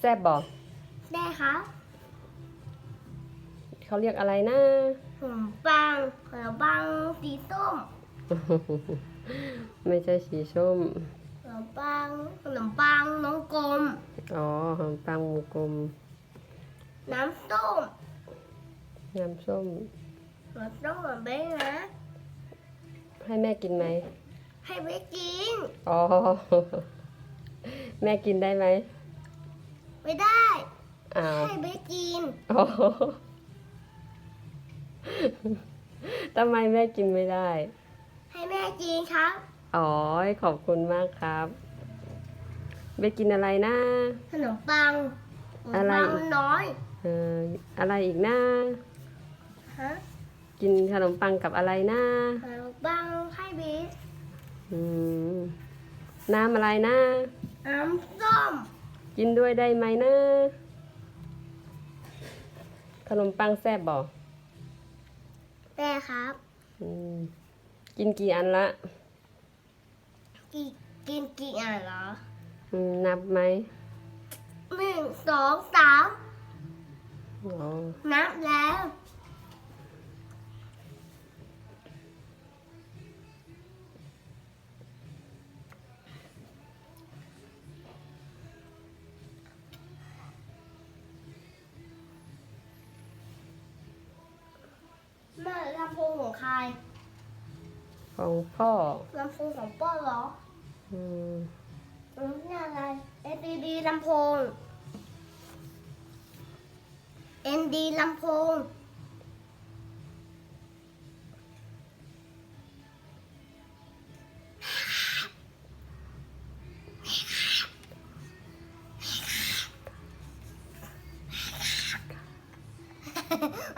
แซ่บบอกได้ครับเขาเรียกอะไรนะขนมปังขนมปังสีส้มไม่ใช่สีส้มขนมปังขนมปังน้องกลม อ๋อขนมปังวงกลม น้ำส้มน้ำส้มน้ำส้มแบบนี้นะ ให้แม่กินไหมให้ไปกิน อ๋อ แม่กินได้ไหม ไม่ได้อ้าวให้ไปกินอ๋อทำไมแม่กินไม่ได้ ให้แม่กินครับอ๋อ ขอบคุณมากครับ ไปกินอะไรนะ ขนมปังขนมอะไร ปังน้อยเอ่ออะไรอีกนะฮะกินขนมปังกับอะไรนะขนมปังให้บีสอืมน้ำอะไรนะน้ำส้ม กินด้วยได้ไหมนะ ขนมปังแซ่บบอกแม่ครับอืมกินกี่อันละ กินกินกี่อันเหรออืมนับไหมหนึ่งสองสามอ๋อนับแล้ว ลำโพงของใครของพ่อลำโพงของป้อเหรออืมอืมนี่อะไร NDD ลำโพง ND ลำโพงว้า